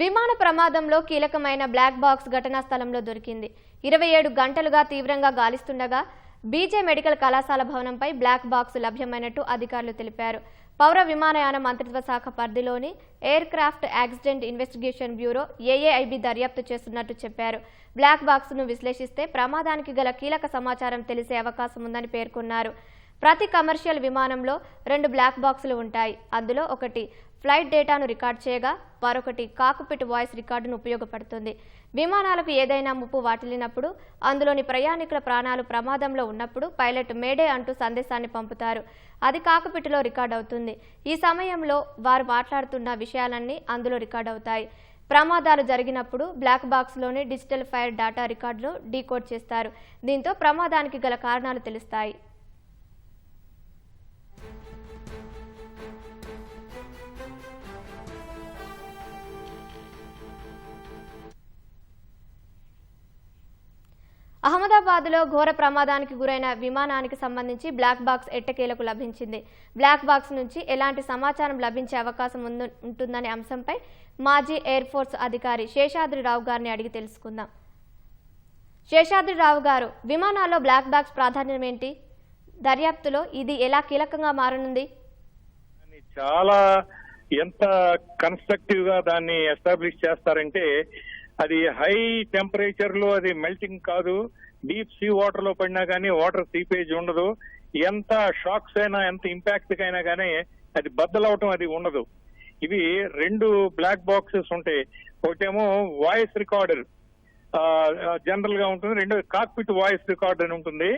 విమాన ప్రమాదంలో కీలకమైన బ్లాక్ బాక్స్ ఘటనా స్థలంలో దొరికింది. ఇరవై ఏడు గంటలుగా తీవ్రంగా గాలిస్తుండగా బీజే మెడికల్ కళాశాల భవనంపై బ్లాక్ బాక్స్ లభ్యమైనట్టు అధికారులు తెలిపారు. పౌర విమానయాన మంత్రిత్వ శాఖ పరిధిలోని aircraft accident investigation bureau AAIB దర్యాప్తు చేస్తున్నట్టు చెప్పారు. బ్లాక్ బాక్స్ను విశ్లేషిస్తే ప్రమాదానికి గల కీలక సమాచారం తెలిసే అవకాశం ఉందని పేర్కొన్నారు. ప్రతి కమర్షియల్ విమానంలో రెండు బ్లాక్ బాక్సులు ఉంటాయి. అందులో ఒకటి ఫ్లైట్ డేటాను రికార్డ్ చేయగా మరొకటి కాకుపిట్ వాయిస్ రికార్డును ఉపయోగపడుతుంది. విమానాలకు ఏదైనా ముప్పు వాటిల్లినప్పుడు అందులోని ప్రయాణికుల ప్రాణాలు ప్రమాదంలో ఉన్నప్పుడు పైలట్ మేడే అంటూ సందేశాన్ని పంపుతారు. అది కాకుపిట్లో రికార్డ్ అవుతుంది. ఈ సమయంలో వారు మాట్లాడుతున్న విషయాలన్నీ అందులో రికార్డ్ అవుతాయి. ప్రమాదాలు జరిగినప్పుడు బ్లాక్ బాక్స్లోని డిజిటల్ ఫైర్ డేటా రికార్డులో డీకోడ్ చేస్తారు. దీంతో ప్రమాదానికి గల కారణాలు తెలుస్తాయి. అహ్మదాబాద్లో ఘోర ప్రమాదానికి గురైన విమానానికి సంబంధించి బ్లాక్ బాక్స్ ఎట్టకేలకు లభించింది. బ్లాక్ బాక్స్ నుంచి ఎలాంటి సమాచారం లభించే అవకాశం ఉంటుందనే అంశంపై మాజీ ఎయిర్ ఫోర్స్ అధికారి శేషాద్రిరావు గారిని అడిగి తెలుసుకుందాం. శేషాద్రిరావు గారు విమానాల్లో బ్లాక్ బాక్స్ ప్రాధాన్యం ఏంటి? దర్యాప్తులో ఇది ఎలా కీలకంగా మారనుంది? చాలా ఎంత కన్స్ట్రక్టివ్గా దాన్ని ఎస్టాబ్లిష్ చేస్తారంటే అది హై టెంపరేచర్లో అది మెల్టింగ్ కాదు. డీప్ సీ వాటర్లో పడినా కానీ వాటర్ సీపేజ్ ఉండదు. ఎంత షాక్స్ అయినా ఎంత ఇంపాక్ట్ అయినా కానీ అది బద్దలవటం అది ఉండదు. ఇవి రెండు బ్లాక్ బాక్సెస్ ఉంటాయి. ఒకటేమో వాయిస్ రికార్డర్. జనరల్గా ఉంటుంది. రెండు కాక్పిట్ వాయిస్ రికార్డ్ అని ఉంటుంది.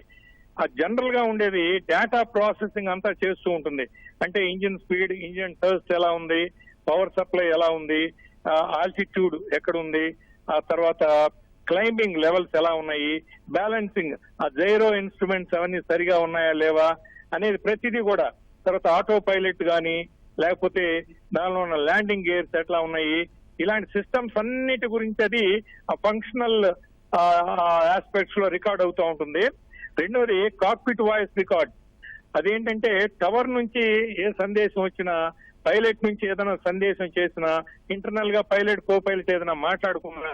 ఆ జనరల్గా ఉండేది డేటా ప్రాసెసింగ్ అంతా చేస్తూ ఉంటుంది. అంటే ఇంజిన్ స్పీడ్ ఇంజిన్ టర్స్ట్ ఎలా ఉంది పవర్ సప్లై ఎలా ఉంది ఆల్టిట్యూడ్ ఎక్కడ ఉంది ఆ తర్వాత క్లైంబింగ్ లెవెల్స్ ఎలా ఉన్నాయి? బ్యాలెన్సింగ్ ఆ జైరో ఇన్స్ట్రుమెంట్స్ అవన్నీ సరిగా ఉన్నాయా లేవా? అనేది ప్రతిదీ కూడా. తర్వాత ఆటో పైలట్ కానీ లేకపోతే దానిలో ఉన్న ల్యాండింగ్ గేర్స్ ఎట్లా ఉన్నాయి? ఇలాంటి సిస్టమ్స్ అన్నిటి గురించి అది ఆ ఫంక్షనల్ ఆస్పెక్ట్స్లో రికార్డ్ అవుతూ ఉంటుంది. రెండవది కాక్పిట్ వాయిస్ రికార్డ్. అదేంటంటే టవర్ నుంచి ఏ సందేశం వచ్చినా పైలట్ నుంచి ఏదైనా సందేశం చేసినా ఇంటర్నల్గా పైలట్ కో పైలట్ ఏదైనా మాట్లాడుకున్నా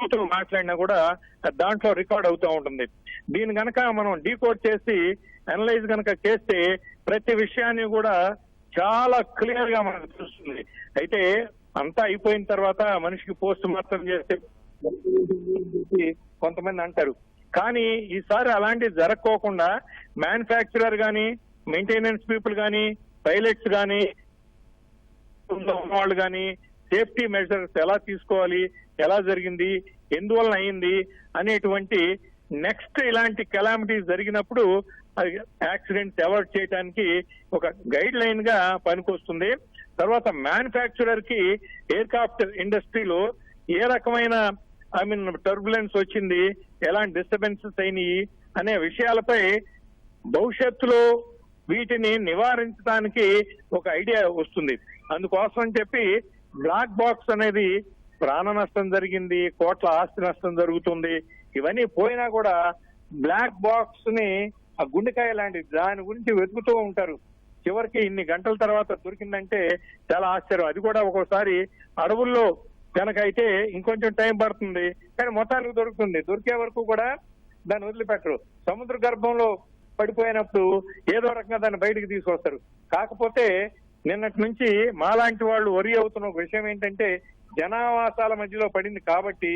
కూతురు మాట్లాడినా కూడా దాంట్లో రికార్డ్ అవుతూ ఉంటుంది. దీని గనక మనం డీకోడ్ చేసి అనలైజ్ గనక చేస్తే ప్రతి విషయాన్ని కూడా చాలా క్లియర్గా మనకు తెలుస్తుంది. అయితే అంతా అయిపోయిన తర్వాత మనిషికి పోస్ట్ మార్టం చేస్తే కొంతమంది అంటారు. కానీ ఈసారి అలాంటివి జరగకోకుండా మ్యానుఫ్యాక్చరర్ గాని మెయింటెనెన్స్ పీపుల్ గాని పైలట్స్ గాని వాళ్ళు కానీ సేఫ్టీ మెజర్స్ ఎలా తీసుకోవాలి ఎలా జరిగింది ఎందువలన అయింది అనేటువంటి నెక్స్ట్ ఇలాంటి కెలామిటీస్ జరిగినప్పుడు యాక్సిడెంట్స్ అవాయిడ్ చేయడానికి ఒక గైడ్ లైన్గా పనికొస్తుంది. తర్వాత మ్యానుఫ్యాక్చరర్కి ఎయిర్క్రాఫ్ట్ ఇండస్ట్రీలో ఏ రకమైన ఐ మీన్ టర్బులెన్స్ వచ్చింది ఎలాంటి డిస్టర్బెన్సెస్ అయినాయి అనే విషయాలపై భవిష్యత్తులో వీటిని నివారించడానికి ఒక ఐడియా వస్తుంది. అందుకోసం చెప్పి బ్లాక్ బాక్స్ అనేది ప్రాణ నష్టం జరిగింది కోట్ల ఆస్తి నష్టం జరుగుతుంది. ఇవన్నీ పోయినా కూడా బ్లాక్ బాక్స్ని ఆ గుండెకాయ లాంటిది దాని గురించి వెతుకుతూ ఉంటారు. చివరికి ఇన్ని గంటల తర్వాత దొరికిందంటే చాలా ఆశ్చర్యం. అది కూడా ఒక్కోసారి అడవుల్లో కనుకైతే అయితే ఇంకొంచెం టైం పడుతుంది కానీ మొత్తానికి దొరుకుతుంది. దొరికే వరకు కూడా దాన్ని వదిలిపెట్టరు. సముద్ర గర్భంలో పడిపోయినప్పుడు ఏదో రకంగా దాన్ని బయటికి తీసుకొస్తారు. కాకపోతే నిన్నటి నుంచి మాలాంటి వాళ్ళు వరి అవుతున్న ఒక విషయం ఏంటంటే జనావాసాల మధ్యలో పడింది కాబట్టి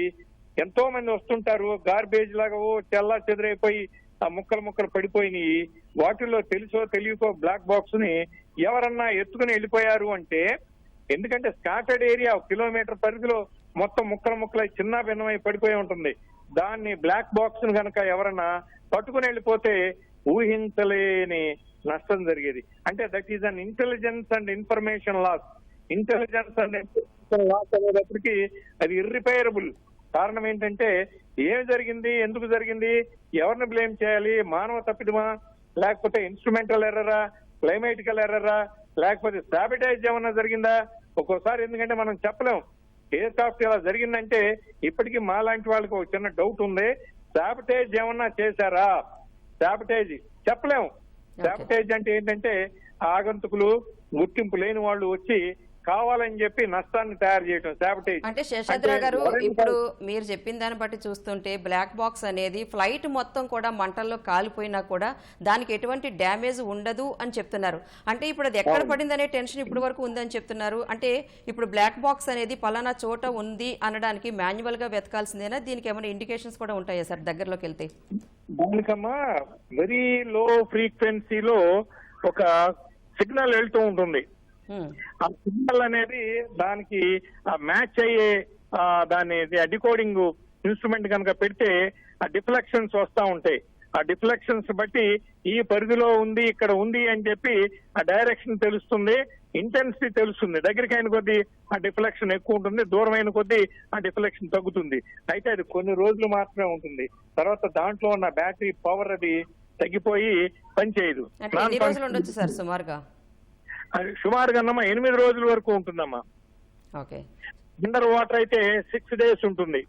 ఎంతో మంది వస్తుంటారు గార్బేజ్ లాగా తెల్లా చెదిరైపోయి ఆ ముక్కలు ముక్కలు పడిపోయినాయి. వాటిల్లో తెలుసో తెలియకో బ్లాక్ బాక్స్ని ఎవరన్నా ఎత్తుకుని వెళ్ళిపోయారు అంటే ఎందుకంటే స్కాటర్డ్ ఏరియా ఒక కిలోమీటర్ పరిధిలో మొత్తం ముక్కలు ముక్కలై చిన్న భిన్నమై పడిపోయి ఉంటుంది. దాన్ని బ్లాక్ బాక్స్ను కనుక ఎవరన్నా పట్టుకుని వెళ్ళిపోతే ఊహించలేని నష్టం జరిగేది. అంటే that is an intelligence and information loss intelligence and information loss అనేటప్పటికి అది ఇర్రిపైరబుల్ కారణం ఏంటంటే ఏం జరిగింది ఎందుకు జరిగింది ఎవరిని బ్లేమ్ చేయాలి మానవ తప్పిదమా లేకపోతే ఇన్స్ట్రుమెంటల్ ఎర్రరా క్లైమేటికల్ ఎర్రరా లేకపోతే సాబిటైజ్ ఏమన్నా జరిగిందా? ఒక్కోసారి ఎందుకంటే మనం చెప్పలేం. ఎయిర్ క్రాఫ్ట్ ఇలా జరిగిందంటే ఇప్పటికీ మా లాంటి వాళ్ళకి ఒక చిన్న డౌట్ ఉంది. సాబిటైజ్ ఏమన్నా చేశారా? సాబిటైజ్ చెప్పలేం. సాబిటైజ్ అంటే ఏంటంటే ఆగంతుకులు గుర్తింపు లేని వాళ్ళు వచ్చి కావాలని చెప్పి నష్టాన్ని తయారు చేయటం సాబిటేజ్ అంటే శేషాద్ర గారు ఇప్పుడు మీరు చెప్పిన దాన్ని బట్టి చూస్తుంటే బ్లాక్ బాక్స్ అనేది ఫ్లైట్ మొత్తం కూడా మంటల్లో కాలిపోయినా కూడా దానికి ఎటువంటి డ్యామేజ్ ఉండదు అని చెప్తున్నారు. అంటే ఇప్పుడు అది ఎక్కడ పడిందనే టెన్షన్ ఇప్పుడు వరకు ఉందని చెప్తున్నారు. అంటే ఇప్పుడు బ్లాక్ బాక్స్ అనేది పలానా చోట ఉంది అనడానికి మాన్యువల్గా వెతకాల్సిందేనా? దీనికి ఏమైనా ఇండికేషన్స్ కూడా ఉంటాయా సార్ దగ్గరలోకి వెళ్తే? దానికమ్మా వెరీ లో ఫ్రీక్వెన్సీలో ఒక సిగ్నల్ వెళ్తూ ఉంటుంది. ఆ సిగ్నల్ అనేది దానికి మ్యాచ్ అయ్యే ఆ, దాని డికోడింగ్ ఇన్స్ట్రుమెంట్ కనుక పెడితే ఆ డిఫ్లెక్షన్స్ వస్తా ఉంటాయి. ఆ డిఫ్లెక్షన్స్ బట్టి ఈ పరిధిలో ఉంది ఇక్కడ ఉంది అని చెప్పి ఆ డైరెక్షన్ తెలుస్తుంది ఇంటెన్సిటీ తెలుస్తుంది. దగ్గరికి అయిన కొద్దీ ఆ డిఫ్లెక్షన్ ఎక్కువ ఉంటుంది దూరం అయిన కొద్దీ ఆ డిఫ్లెక్షన్ తగ్గుతుంది. అయితే అది కొన్ని రోజులు మాత్రమే ఉంటుంది. తర్వాత దాంట్లో ఉన్న బ్యాటరీ పవర్ అది తగ్గిపోయి పనిచేయదు అంటే ఎన్ని రోజులు ఉండొచ్చు సార్ సుమారుగా అది సుమారుగా అన్నమా ఎనిమిది రోజుల వరకు ఉంటుందమ్మా. ఓకే. అండర్ వాటర్ అయితే సిక్స్ డేస్ ఉంటుంది.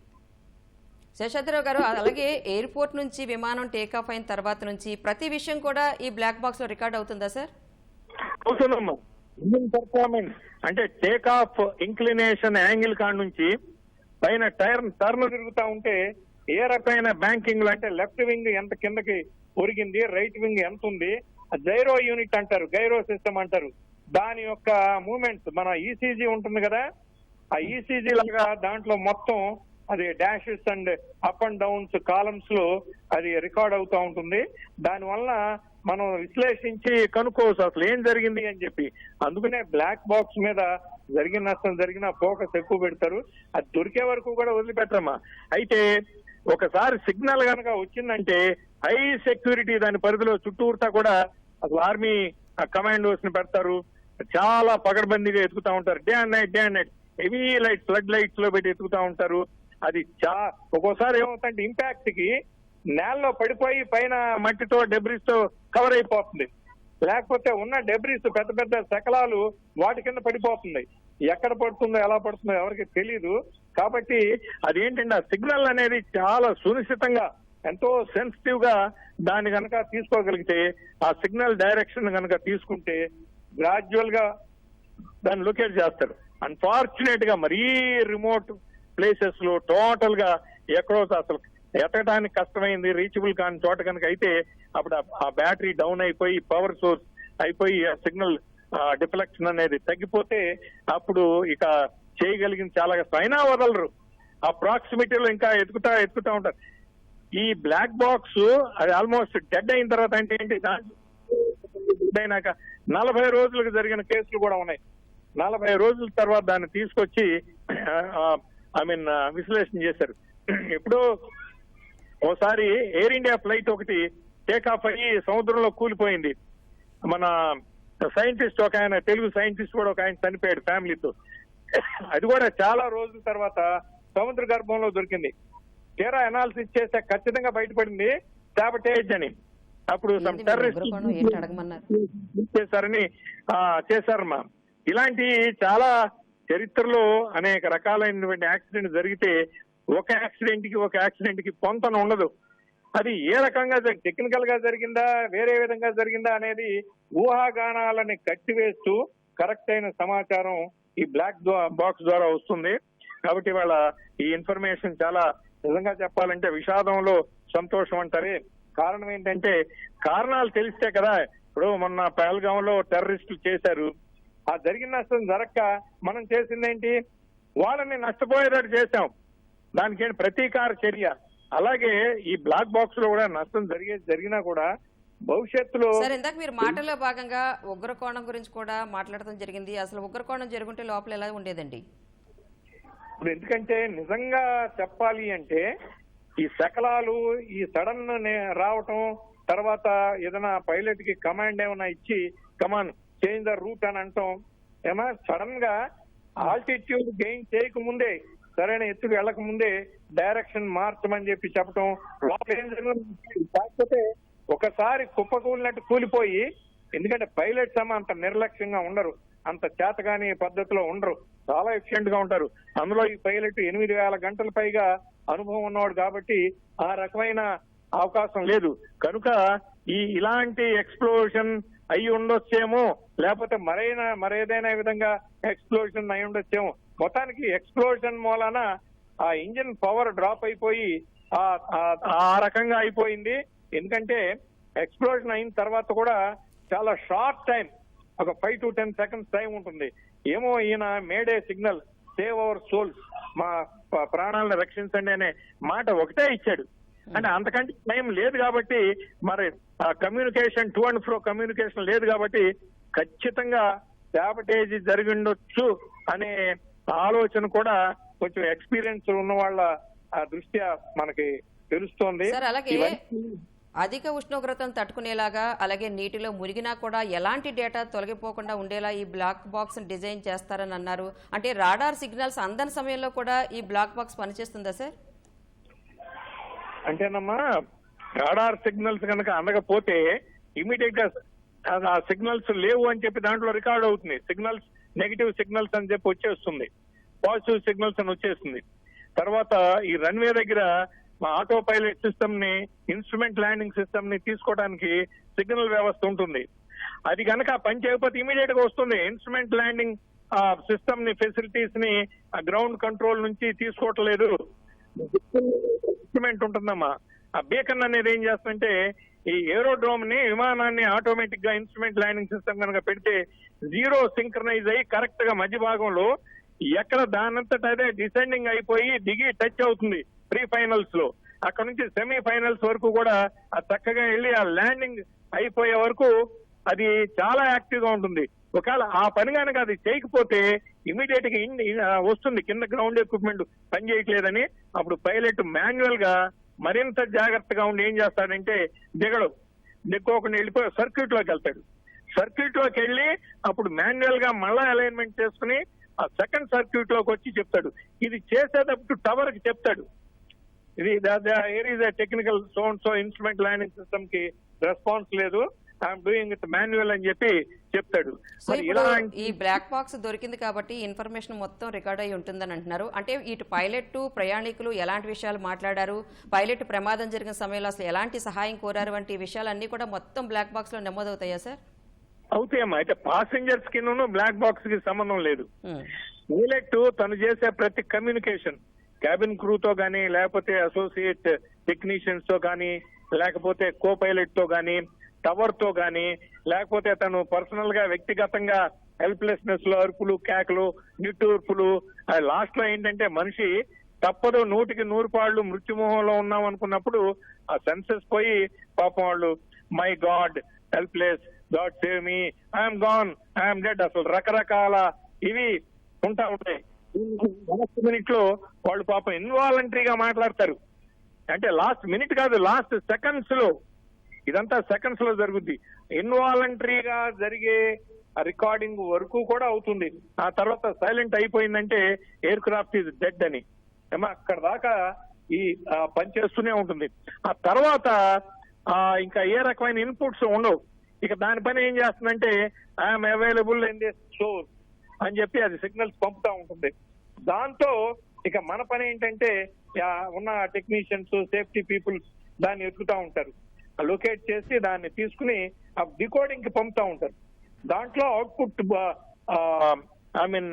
శేషాద్రరావు గారు అలాగే ఎయిర్పోర్ట్ నుంచి విమానం టేకాఫ్ అయిన తర్వాత నుంచి ప్రతి విషయం కూడా ఈ బ్లాక్ బాక్స్లో రికార్డ్ అవుతుందా సార్? అవుతుందమ్మా. ఇంజిన్ పర్ఫార్మెన్స్ అంటే టేక్ ఆఫ్ ఇంక్లినేషన్ యాంగిల్ కాడ నుంచి పైన టైర్ టర్న్ తిరుగుతా ఉంటే ఏ రకమైన బ్యాంకింగ్ అంటే లెఫ్ట్ వింగ్ ఎంత కిందకి ఒరిగింది రైట్ వింగ్ ఎంత ఉంది జైరో యూనిట్ అంటారు గైరో సిస్టమ్ అంటారు. దాని యొక్క మూమెంట్స్ మన ఈసీజీ ఉంటుంది కదా ఆ ఈసీజీ లాగా దాంట్లో మొత్తం అది dashes and up and downs కాలమ్స్లో అది రికార్డ్ అవుతా ఉంటుంది. దాని వలన మనం విశ్లేషించి కనుక్కోవచ్చు అసలు ఏం జరిగింది అని చెప్పి. అందుకనే బ్లాక్ బాక్స్ మీద జరిగిన నష్టం జరిగిన ఫోకస్ ఎక్కువ పెడతారు. అది దొరికే వరకు కూడా వదిలిపెట్టరమ్మా. అయితే ఒకసారి సిగ్నల్ కనుక వచ్చిందంటే హై సెక్యూరిటీ దాని పరిధిలో చుట్టూరుతా కూడా అసలు ఆర్మీ కమాండోస్ని పెడతారు. చాలా పగడబందీగా ఎత్తుకుతా ఉంటారు. Day and night day and night heavy light flood లైట్స్లో పెట్టి ఎత్తుకుతా ఉంటారు. అది చా ఒక్కోసారి ఏమవుతుందంటే ఇంపాక్ట్కి నేలలో పడిపోయి పైన మట్టితో డెబ్రిస్తో కవర్ అయిపోతుంది. లేకపోతే ఉన్న డెబ్రిస్ పెద్ద పెద్ద శకలాలు వాటి కింద పడిపోతుంది. ఎక్కడ పడుతుందో ఎలా పడుతుందో ఎవరికి తెలియదు కాబట్టి అదేంటంటే ఆ సిగ్నల్ అనేది చాలా సునిశ్చితంగా ఎంతో సెన్సిటివ్గా దాన్ని కనుక తీసుకోగలిగితే ఆ సిగ్నల్ డైరెక్షన్ కనుక తీసుకుంటే గ్రాడ్యువల్గా దాన్ని లొకేట్ చేస్తారు. అన్ఫార్చునేట్గా మరీ రిమోట్ ప్లేసెస్లో టోటల్గా ఎక్కడో అసలు ఎతకడానికి కష్టమైంది రీచబుల్ కాని చోట కనుక అయితే అప్పుడు ఆ- బ్యాటరీ డౌన్ అయిపోయి పవర్ సోర్స్ అయిపోయి ఆ సిగ్నల్ డిఫ్లెక్షన్ అనేది తగ్గిపోతే అప్పుడు ఇక చేయగలిగింది చాలా కష్టం అయినా వదలరు. ఆ ప్రాక్సిమిటీలో ఇంకా ఎత్తుకుతా ఎత్తుకుతా ఉంటారు. ఈ బ్లాక్ బాక్స్ అది ఆల్మోస్ట్ డెడ్ అయిన తర్వాత అంటే ఏంటి? అయినాక నలభై రోజులకు జరిగిన కేసులు కూడా ఉన్నాయి. నలభై రోజుల తర్వాత దాన్ని తీసుకొచ్చి ఐ మీన్ విశ్లేషణ చేశారు. ఇప్పుడు ఓసారి ఎయిర్ ఇండియా ఫ్లైట్ ఒకటి టేక్ ఆఫ్ అయ్యి సముద్రంలో కూలిపోయింది. మన సైంటిస్ట్ ఒక ఆయన తెలుగు సైంటిస్ట్ కూడా ఒక ఆయన చనిపోయాడు ఫ్యామిలీతో. అది కూడా చాలా రోజుల తర్వాత సముద్ర గర్భంలో దొరికింది. తీరా అనాలిసిస్ చేస్తే ఖచ్చితంగా బయటపడింది సాబటేజ్ అని. అప్పుడు చేశారని ఆ, చేశారమ్మా. ఇలాంటి చాలా చరిత్రలో అనేక రకాలైనటువంటి యాక్సిడెంట్ జరిగితే ఒక యాక్సిడెంట్కి ఒక యాక్సిడెంట్కి పొంతన ఉండదు. అది ఏ రకంగా టెక్నికల్గా జరిగిందా వేరే విధంగా జరిగిందా అనేది ఊహాగానాలని కట్టివేస్తూ కరెక్ట్ అయిన సమాచారం ఈ బ్లాక్ బాక్స్ ద్వారా వస్తుంది. కాబట్టి వాళ్ళ ఈ ఇన్ఫర్మేషన్ చాలా నిజంగా చెప్పాలంటే విషాదంలో సంతోషం అంటారే కారణం ఏంటంటే కారణాలు తెలిస్తే కదా ఇప్పుడు మొన్న పహల్గాం లో టెర్రరిస్టులు చేశారు. ఆ జరిగిన నష్టం జరక్క మనం చేసిందేంటి? వాళ్ళని నష్టపోయేటట్టు చేశాం. దానికి ఏంటి ప్రతీకార చర్య. అలాగే ఈ బ్లాక్ బాక్స్లో కూడా నష్టం జరిగే జరిగినా కూడా భవిష్యత్తులో సార్ ఇందాక మీరు మాటల్లో భాగంగా ఉగ్రకోణం గురించి కూడా మాట్లాడటం జరిగింది. అసలు ఉగ్రకోణం జరుగుంటే లోపల ఎలా ఉండేదండి? ఇప్పుడు ఎందుకంటే నిజంగా చెప్పాలి అంటే ఈ శకలాలు ఈ సడన్ రావటం తర్వాత ఏదైనా పైలట్కి కమాండ్ ఏమైనా ఇచ్చి కమాన్ చేంజ్ ద రూట్ అని అంటాం. ఏమా సడన్గా ఆల్టిట్యూడ్ గెయిన్ చేయక ముందే సరైన ఎత్తుకు వెళ్ళక ముందే డైరెక్షన్ మార్చమని చెప్పి చెప్పటం లోపల ఏం జరిగింది కాకపోతే ఒకసారి కుప్పకూలినట్టు కూలిపోయి ఎందుకంటే పైలట్స్ ఏమో అంత నిర్లక్ష్యంగా ఉండరు. అంత చేతగాని పద్ధతిలో ఉండరు. చాలా ఎఫిషియెంట్గా ఉంటారు. అందులో ఈ పైలట్ ఎనిమిది వేల గంటల పైగా అనుభవం ఉన్నవాడు కాబట్టి ఆ రకమైన అవకాశం లేదు. కనుక ఈ ఇలాంటి ఎక్స్ప్లోషన్ అయి ఉండొచ్చేమో లేకపోతే మరైనా మరేదైనా విధంగా ఎక్స్ప్లోషన్ అయి ఉండొచ్చేమో. మొత్తానికి ఎక్స్ప్లోషన్ మూలాన ఆ ఇంజిన్ పవర్ డ్రాప్ అయిపోయి ఆ రకంగా అయిపోయింది. ఎందుకంటే ఎక్స్ప్లోషన్ అయిన తర్వాత కూడా చాలా షార్ట్ టైం ఒక five to ten seconds time ఉంటుంది. ఏమో ఈయన mayday signal save our souls మా ప్రాణాలను రక్షించండి అనే మాట ఒకటే ఇచ్చాడు. అంటే అంతకంటే టైం లేదు కాబట్టి మరి ఆ communication to and fro communication లేదు కాబట్టి ఖచ్చితంగా శాబటేజ్ జరిగిండొచ్చు అనే ఆలోచన కూడా కొంచెం ఎక్స్పీరియన్స్ ఉన్న వాళ్ళ ఆ దృష్ట్యా మనకి తెలుస్తోంది. అధిక ఉష్ణోగ్రతను తట్టుకునేలాగా అలాగే నీటిలో మురిగినా కూడా ఎలాంటి డేటా తొలగిపోకుండా ఉండేలా ఈ బ్లాక్ బాక్స్ డిజైన్ చేస్తారని అన్నారు. అంటే రాడార్ సిగ్నల్స్ అందని సమయంలో కూడా ఈ బ్లాక్ బాక్స్ పనిచేస్తుందా సార్? అంటేనమ్మా రాడార్ సిగ్నల్స్ కనుక అందకపోతే ఇమీడియట్గా ఆ- ఆ సిగ్నల్స్ లేవు అని చెప్పి దాంట్లో రికార్డ్ అవుతుంది. సిగ్నల్స్ నెగిటివ్ సిగ్నల్స్ అని చెప్పి వచ్చేస్తుంది. పాజిటివ్ సిగ్నల్స్ అని వచ్చేస్తుంది. తర్వాత ఈ రన్వే దగ్గర మా ఆటో పైలట్ సిస్టమ్ని ఇన్స్ట్రుమెంట్ ల్యాండింగ్ సిస్టమ్ని తీసుకోవడానికి సిగ్నల్ వ్యవస్థ ఉంటుంది. అది కనుక పని చేయకపోతే ఇమీడియట్గా వస్తుంది. ఇన్స్ట్రుమెంట్ ల్యాండింగ్ సిస్టమ్ని ఫెసిలిటీస్ని గ్రౌండ్ కంట్రోల్ నుంచి తీసుకోవట్లేదు. ఇన్స్ట్రుమెంట్ ఉంటుందమ్మా. ఆ బేకన్ అనేది ఏం చేస్తుంటే ఈ ఏరోడ్రోమ్ని విమానాన్ని ఆటోమేటిక్గా ఇన్స్ట్రుమెంట్ ల్యాండింగ్ సిస్టమ్ కనుక పెడితే జీరో సింక్రనైజ్ అయ్యి కరెక్ట్గా మధ్య భాగంలో ఎక్కడ దానంతట అదే డిసెండింగ్ అయిపోయి దిగి టచ్ అవుతుంది. ప్రీ ఫైనల్స్లో. అక్కడ నుంచి సెమీ ఫైనల్స్ వరకు కూడా ఆ చక్కగా వెళ్ళి ఆ ల్యాండింగ్ అయిపోయే వరకు అది చాలా యాక్టివ్గా ఉంటుంది. ఒకవేళ ఆ పని కనుక అది చేయకపోతే ఇమీడియట్గా వస్తుంది. కింద గ్రౌండ్ ఎక్విప్మెంట్ పని చేయట్లేదని అప్పుడు పైలట్ మాన్యువల్గా మరింత జాగ్రత్తగా ఉండి ఏం చేస్తాడంటే దిగడు. దిక్కోకుండా వెళ్ళిపోయి సర్క్యూట్లోకి వెళ్తాడు. సర్క్యూట్లోకి వెళ్ళి అప్పుడు మాన్యువల్గా మళ్ళా అలైన్మెంట్ చేసుకుని ఆ సెకండ్ సర్క్యూట్లోకి వచ్చి చెప్తాడు. ఇది చేసేటప్పుడు టవర్కి చెప్తాడు. ఇది air is technical zone so instrument landing సిస్టమ్కి రెస్పాన్స్ లేదు. ఐఎమ్ డూయింగ్ ఇట్ మాన్యువల్ అని చెప్పి చెప్తాడు. ఈ బ్లాక్ బాక్స్ దొరికింది కాబట్టి ఇన్ఫర్మేషన్ మొత్తం రికార్డ్ అయి ఉంటుందని అంటున్నారు. అంటే ఇటు పైలట్ ప్రయాణికులు ఎలాంటి విషయాలు మాట్లాడారు? పైలట్ ప్రమాదం జరిగిన సమయంలో అసలు ఎలాంటి సహాయం కోరారు? వంటి విషయాలన్నీ కూడా మొత్తం బ్లాక్ బాక్స్లో నమోదవుతాయా సార్? అవుతాయమ్మా. అయితే పాసెంజర్స్కి బ్లాక్ బాక్స్కి సంబంధం లేదు. పైలట్ తను చేసే ప్రతి కమ్యూనికేషన్ క్యాబిన్ క్రూతో కానీ లేకపోతే అసోసియేట్ టెక్నీషియన్స్తో కానీ లేకపోతే కో పైలట్తో కానీ టవర్తో కానీ లేకపోతే తను పర్సనల్గా వ్యక్తిగతంగా హెల్ప్లెస్నెస్లో అరుపులు కేకలు నిట్టూర్పులు. లాస్ట్లో ఏంటంటే మనిషి తప్పదు నూటికి నూరు పాళ్ళు మృత్యుమోహంలో ఉన్నాం అనుకున్నప్పుడు ఆ సెన్సెస్ పోయి పాపం వాళ్ళు my God helpless God save me I'm gone I'm dead అసలు రకరకాల ఇవి ఉంటా ఉంటాయి. లాస్ట్ మినిట్లో వాళ్ళు పాపం ఇన్వాలంటరీగా మాట్లాడతారు. అంటే లాస్ట్ మినిట్ కాదు లాస్ట్ సెకండ్స్లో. ఇదంతా సెకండ్స్లో జరుగుద్ది. ఇన్వాలంటరీగా జరిగే రికార్డింగ్ వరకు కూడా అవుతుంది. ఆ తర్వాత సైలెంట్ అయిపోయిందంటే ఎయిర్ క్రాఫ్ట్ ఈజ్ డెడ్ అని. ఏమో అక్కడ దాకా ఈ పనిచేస్తూనే పని చేస్తూనే ఉంటుంది. ఆ తర్వాత ఆ ఇంకా ఏ రకమైన ఇన్పుట్స్ ఉండవు. ఇక దానిపైన ఏం చేస్తుందంటే I'm available in this source అని చెప్పి అది సిగ్నల్స్ పంపుతా ఉంటుంది. దాంతో ఇక మన పని ఏంటంటే ఉన్న టెక్నీషియన్స్ సేఫ్టీ పీపుల్స్ దాన్ని ఎత్తుకుతా ఉంటారు. లొకేట్ చేసి దాన్ని తీసుకుని ఆ డికోడింగ్కి పంపుతా ఉంటారు. దాంట్లో output I mean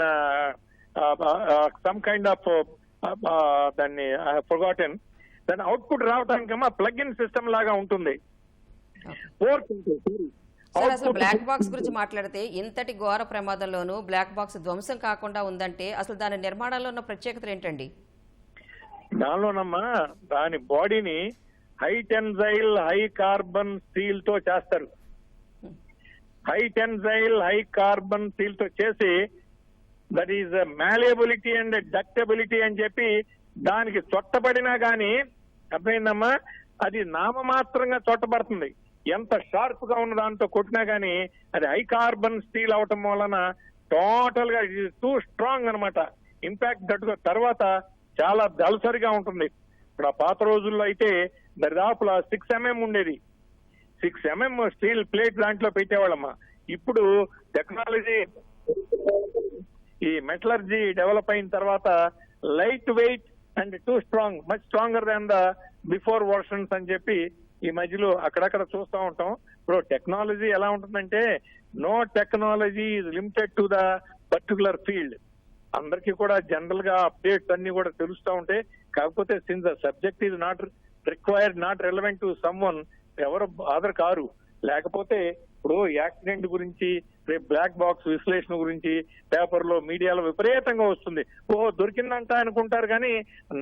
some kind of దాన్ని ఫొగాటెన్ దాని అవుట్పుట్ రావడానికేమో ప్లగ్ ఇన్ సిస్టమ్ లాగా ఉంటుంది. Fourth ఉంటుంది. సార్ అసలు బ్లాక్ బాక్స్ గురించి మాట్లాడితే ఇంతటి ఘోర ప్రమాదంలోనూ బ్లాక్ బాక్స్ ధ్వంసం కాకుండా ఉందంటే అసలు దాని నిర్మాణంలో ఉన్న ప్రత్యేకతలు ఏంటండి? దానిలోనమ్మా దాని బాడీని హై టెన్జైల్ హై కార్బన్ స్టీల్తో చేస్తారు. హై టెన్జైల్ హై కార్బన్ స్టీల్తో చేసి that is malleability and ductability అని చెప్పి దానికి చొట్టబడినా గాని అర్థమైందమ్మా? అది నామమాత్రంగా చొట్టబడుతుంది ఎంత షార్ప్గా ఉన్న దాంతో కొట్టినా కానీ అది హై కార్బన్ స్టీల్ అవటం వలన టోటల్గా టూ స్ట్రాంగ్ అన్నమాట. ఇంపాక్ట్ దట్టుగా తర్వాత చాలా దళసరిగా ఉంటుంది. ఇప్పుడు ఆ పాత రోజుల్లో అయితే దరిదాపుల సిక్స్ ఎంఎం ఉండేది. సిక్స్ ఎంఎం స్టీల్ ప్లేట్ దాంట్లో పెట్టేవాళ్ళమ్మా. ఇప్పుడు టెక్నాలజీ ఈ మెటలర్జీ డెవలప్ అయిన తర్వాత light weight and too strong much stronger than the before versions అని చెప్పి ఈ మధ్యలో అక్కడక్కడ చూస్తూ ఉంటాం. ఇప్పుడు టెక్నాలజీ ఎలా ఉంటుందంటే no technology is limited to the particular field. అందరికీ కూడా జనరల్గా అప్డేట్స్ అన్ని కూడా తెలుస్తూ ఉంటాయి కాకపోతే since the subject is not required not relevant to someone ఎవరు బాధర్ కారు. లేకపోతే ఇప్పుడు యాక్సిడెంట్ గురించి రేపు బ్లాక్ బాక్స్ విశ్లేషణ గురించి పేపర్లో మీడియాలో విపరీతంగా వస్తుంది. ఓ దొరికిందంట అనుకుంటారు కానీ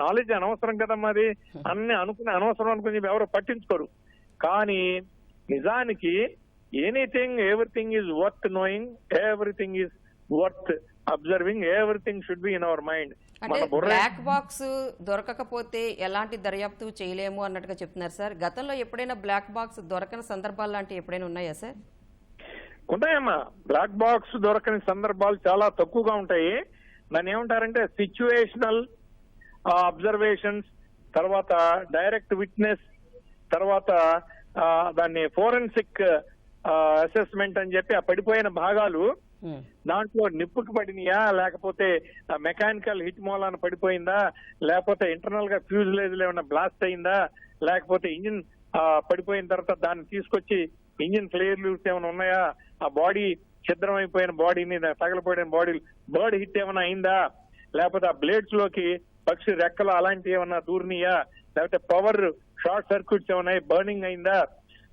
నాలెడ్జ్ అనవసరం కదమ్మా అది. అన్ని అనుకుని అనవసరం అనుకుని ఎవరు పట్టించుకోరు. కానీ నిజానికి anything everything is worth knowing everything is worth observing everything should be in our mind అంటే బ్లాక్ బాక్స్ దొరకకపోతే ఎలాంటి దర్యాప్తు చేయలేము అన్నట్టుగా చెప్తున్నారు సార్. గతంలో ఎప్పుడైనా బ్లాక్ బాక్స్ దొరకని సందర్భాలు లాంటివి ఎప్పుడైనా ఉన్నాయా సార్? ఉంటాయమ్మా బ్లాక్ బాక్స్ దొరకని సందర్భాలు చాలా తక్కువగా ఉంటాయి. దాన్ని ఏమంటారంటే సిచ్యువేషనల్ అబ్జర్వేషన్స్ తర్వాత డైరెక్ట్ విట్నెస్ తర్వాత దాన్ని ఫోరెన్సిక్ అసెస్మెంట్ అని చెప్పి ఆ పడిపోయిన భాగాలు ఉమ్. దాంట్లో నిప్పుకి పడినాయా? లేకపోతే మెకానికల్ హిట్ మూలాన పడిపోయిందా? లేకపోతే ఇంటర్నల్గా ఫ్యూజ్లేజ్ ఏమైనా బ్లాస్ట్ అయిందా? లేకపోతే ఇంజిన్ పడిపోయిన తర్వాత దాన్ని తీసుకొచ్చి ఇంజిన్ ఫెయిల్యూర్స్ ఏమైనా ఉన్నాయా? ఆ బాడీ ఛిద్రమైపోయిన బాడీని తగలపోయిన బాడీ బర్డ్ హిట్ ఏమైనా అయిందా? లేకపోతే ఆ బ్లేడ్స్లోకి పక్షి రెక్కలు అలాంటివి ఏమైనా దూరినాయా? లేకపోతే పవర్ షార్ట్ సర్క్యూట్స్ ఏమైనా బర్నింగ్ అయిందా?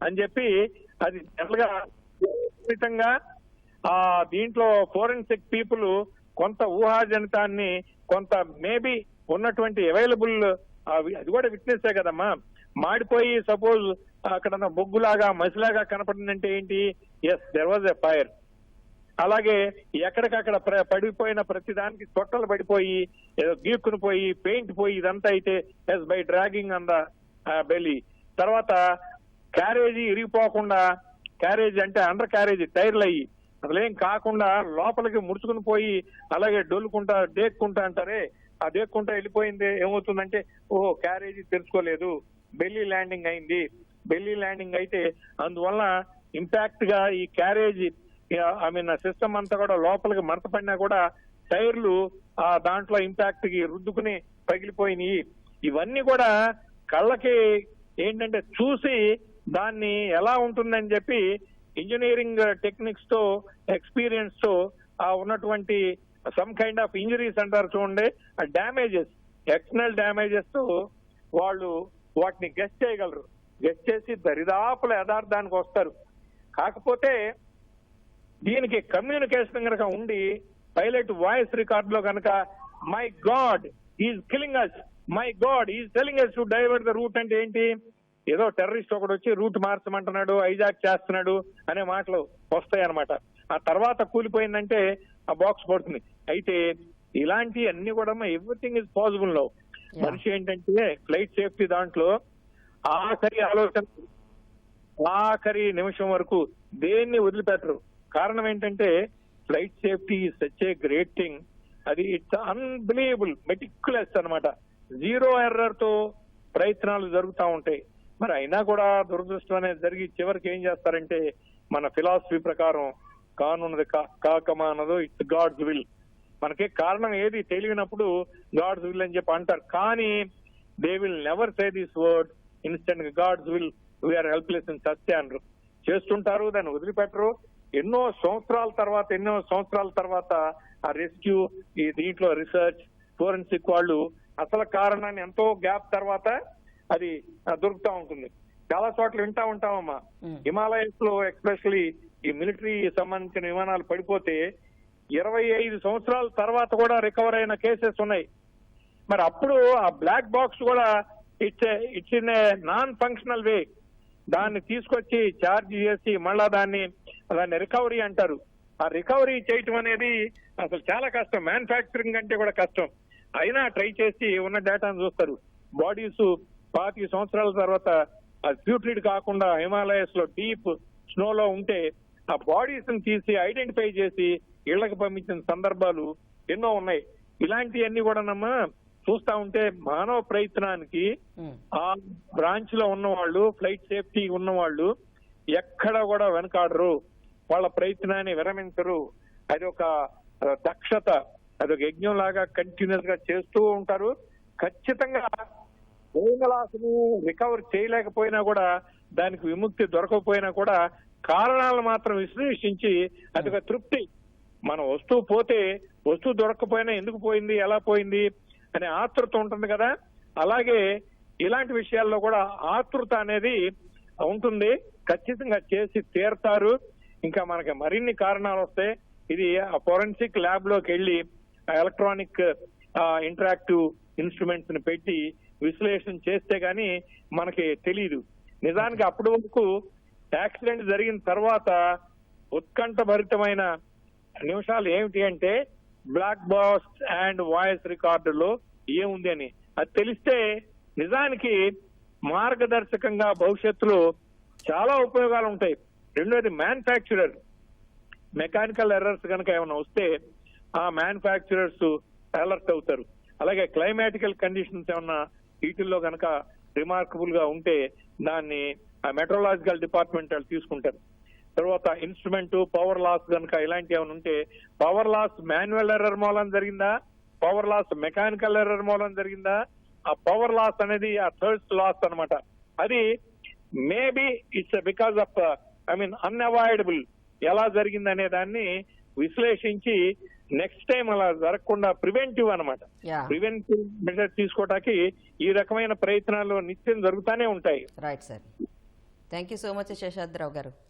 అని చెప్పి అది జనరల్గా ఆ దీంట్లో ఫోరెన్సిక్ పీపుల్ కొంత ఊహాజనితాన్ని కొంత మేబీ ఉన్నటువంటి అవైలబుల్ అది కూడా విట్నెస్ కదమ్మా? మాడిపోయి సపోజ్ అక్కడ బొగ్గులాగా మసిలాగా కనపడిందంటే ఏంటి? Yes there was a fire అలాగే ఎక్కడికక్కడ పడిపోయిన ప్రతి దానికి తొట్టలు పడిపోయి ఏదో గీక్కుని పోయి పెయింట్ పోయి ఇదంతా అయితే as by dragging on the belly తర్వాత క్యారేజీ ఇరిగిపోకుండా క్యారేజీ అంటే అండర్ క్యారేజీ టైర్లు అయ్యి అసలేం కాకుండా లోపలికి ముడుచుకుని పోయి అలాగే డొల్లుకుంటా డేక్కుంటా అంటారే ఆ డేక్కుంటా వెళ్ళిపోయింది ఏమవుతుందంటే ఓహో క్యారేజీ తెరుచుకోలేదు. బెల్లీ ల్యాండింగ్ అయింది. బెల్లీ ల్యాండింగ్ అయితే అందువల్ల ఇంపాక్ట్గా ఈ క్యారేజీ ఐ మీన్ సిస్టమ్ అంతా కూడా లోపలికి మడత పడినా కూడా టైర్లు ఆ దాంట్లో ఇంపాక్ట్కి రుద్దుకుని పగిలిపోయినాయి. ఇవన్నీ కూడా కళ్ళకి ఏంటంటే చూసి దాన్ని ఎలా ఉంటుందని చెప్పి ఇంజనీరింగ్ టెక్నిక్స్తో ఎక్స్పీరియన్స్తో ఆ ఉన్నటువంటి సమ్ కైండ్ ఆఫ్ ఇంజరీస్ అంటారు చూడండి. ఆ డ్యామేజెస్ ఎక్స్టర్నల్ డ్యామేజెస్తో వాళ్ళు వాటిని గెస్ట్ చేయగలరు. గెస్ట్ చేసి దరిదాపుల యథార్థానికి వస్తారు. కాకపోతే దీనికి కమ్యూనికేషన్ కనుక ఉండి పైలట్ వాయిస్ రికార్డ్లో కనుక my God is killing us my God is telling us to divert the route అంటే ఏంటి? ఏదో టెర్రరిస్ట్ ఒకడు వచ్చి రూట్ మార్చమంటున్నాడు ఐజాక్ చేస్తున్నాడు అనే మాటలు వస్తాయన్నమాట. ఆ తర్వాత కూలిపోయిందంటే ఆ బాక్స్ పడుతుంది. అయితే ఇలాంటి అన్ని కూడా ఎవ్రీథింగ్ ఇస్ పాసిబుల్లో మనిషి ఏంటంటే ఫ్లైట్ సేఫ్టీ దాంట్లో ఆఖరి ఆలోచన ఆఖరి నిమిషం వరకు దేన్ని వదిలిపెట్టరు. కారణం ఏంటంటే flight safety such a great thing అది ఇట్స్ అన్బిలీవబుల్ మెటిక్యులస్ అన్నమాట. జీరో ఎర్రర్తో ప్రయత్నాలు జరుగుతూ ఉంటాయి. మరి అయినా కూడా దురదృష్టం అనేది జరిగి చివరికి ఏం చేస్తారంటే మన ఫిలాసఫీ ప్రకారం కానున్నది కా- ఇట్స్ గాడ్స్ విల్ మనకి కారణం ఏది తెలియనప్పుడు గాడ్స్ విల్ అని చెప్పి అంటారు. కానీ they will never say this word instant God's will we are helpless in సత్య అనరు చేస్తుంటారు దాన్ని వదిలిపెట్టరు. ఎన్నో సంవత్సరాల తర్వాత ఎన్నో సంవత్సరాల తర్వాత ఆ రెస్క్యూ ఈ దీంట్లో రీసెర్చ్ ఫోరెన్సిక్ వాళ్ళు అసలు కారణాన్ని ఎంతో గ్యాప్ తర్వాత అది దొరుకుతా ఉంటుంది. చాలా చోట్ల వింటా ఉంటామమ్మా. హిమాలయస్లో ఎస్పెషలీ ఈ మిలిటరీ సంబంధించిన విమానాలు పడిపోతే ఇరవై ఐదు సంవత్సరాల తర్వాత కూడా రికవర్ అయిన కేసెస్ ఉన్నాయి. మరి అప్పుడు ఆ బ్లాక్ బాక్స్ కూడా it's it's in a non functional way దాన్ని తీసుకొచ్చి ఛార్జ్ చేసి మళ్ళా దాన్ని దాన్ని రికవరీ అంటారు. ఆ రికవరీ చేయటం అనేది అసలు చాలా కష్టం. మ్యానుఫ్యాక్చరింగ్ అంటే కూడా కష్టం. అయినా ట్రై చేసి ఉన్న డేటాను చూస్తారు. బాడీస్ పాతి సంవత్సరాల తర్వాత ఫ్యూట్రిడ్ కాకుండా హిమాలయస్లో డీప్ స్నోలో ఉంటే ఆ బాడీస్ని తీసి ఐడెంటిఫై చేసి ఇళ్ళకు పంపించిన సందర్భాలు ఎన్నో ఉన్నాయి. ఇలాంటివన్నీ కూడానమ్మా చూస్తా ఉంటే మానవ ప్రయత్నానికి. ఆ బ్రాంచ్లో ఉన్న వాళ్ళు ఫ్లైట్ సేఫ్టీ ఉన్న వాళ్ళు ఎక్కడ కూడా వెనకాడరు. వాళ్ళ ప్రయత్నాన్ని విరమించరు. అది ఒక దక్షత అది ఒక యజ్ఞం లాగా కంటిన్యూస్గా చేస్తూ ఉంటారు. ఖచ్చితంగా ని రికవర్ చేయలేకపోయినా కూడా దానికి విముక్తి దొరకకపోయినా కూడా కారణాలు మాత్రం విశ్లేషించి అది ఒక తృప్తి. మన వస్తువు పోతే వస్తువు దొరకకపోయినా ఎందుకు పోయింది ఎలా పోయింది అనే ఆతృత ఉంటుంది కదా. అలాగే ఇలాంటి విషయాల్లో కూడా ఆతృత అనేది ఉంటుంది. ఖచ్చితంగా చేసి తీరతారు. ఇంకా మనకి మరిన్ని కారణాలు వస్తాయి ఇది ఆ ఫోరెన్సిక్ ల్యాబ్లోకి వెళ్ళి ఎలక్ట్రానిక్ ఇంటరాక్టివ్ ఇన్స్ట్రుమెంట్స్ని పెట్టి విశ్లేషణ చేస్తే కానీ మనకి తెలియదు నిజానికి అప్పటి వరకు యాక్సిడెంట్ జరిగిన తర్వాత ఉత్కంఠభరితమైన నిమిషాలు ఏమిటి అంటే బ్లాక్ బాక్స్ అండ్ వాయిస్ రికార్డులో ఏముంది అని. అది తెలిస్తే నిజానికి మార్గదర్శకంగా భవిష్యత్తులో చాలా ఉపయోగాలు ఉంటాయి. రెండోది మ్యానుఫ్యాక్చరర్ మెకానికల్ ఎర్రర్స్ కనుక ఏమైనా వస్తే ఆ మ్యానుఫ్యాక్చరర్స్ అలర్ట్ అవుతారు. అలాగే క్లైమాటికల్ కండిషన్స్ ఏమన్నా వీటిల్లో కనుక రిమార్కబుల్గా ఉంటే దాన్ని ఆ మెట్రోలాజికల్ డిపార్ట్మెంట్ వాళ్ళు తీసుకుంటారు. తర్వాత ఇన్స్ట్రుమెంట్ పవర్ లాస్ కనుక ఇలాంటి ఏమైనా ఉంటే పవర్ లాస్ మాన్యువల్ ఎర్రర్ మూలం జరిగిందా? పవర్ లాస్ మెకానికల్ ఎర్రర్ మూలం జరిగిందా? ఆ పవర్ లాస్ అనేది ఆ థర్డ్ లాస్ అన్నమాట. అది maybe it's because of I mean unavoidable ఎలా జరిగింది అనే దాన్ని విశ్లేషించి నెక్స్ట్ టైం అలా జరగకుండా ప్రివెంటివ్ అన్నమాట. యా ప్రివెంటివ్ మెజర్ తీసుకోవటానికి ఈ రకమైన ప్రయత్నాలు నిత్యం జరుగుతూనే ఉంటాయి. Right sir thank you so much Seshadri Rao గారు.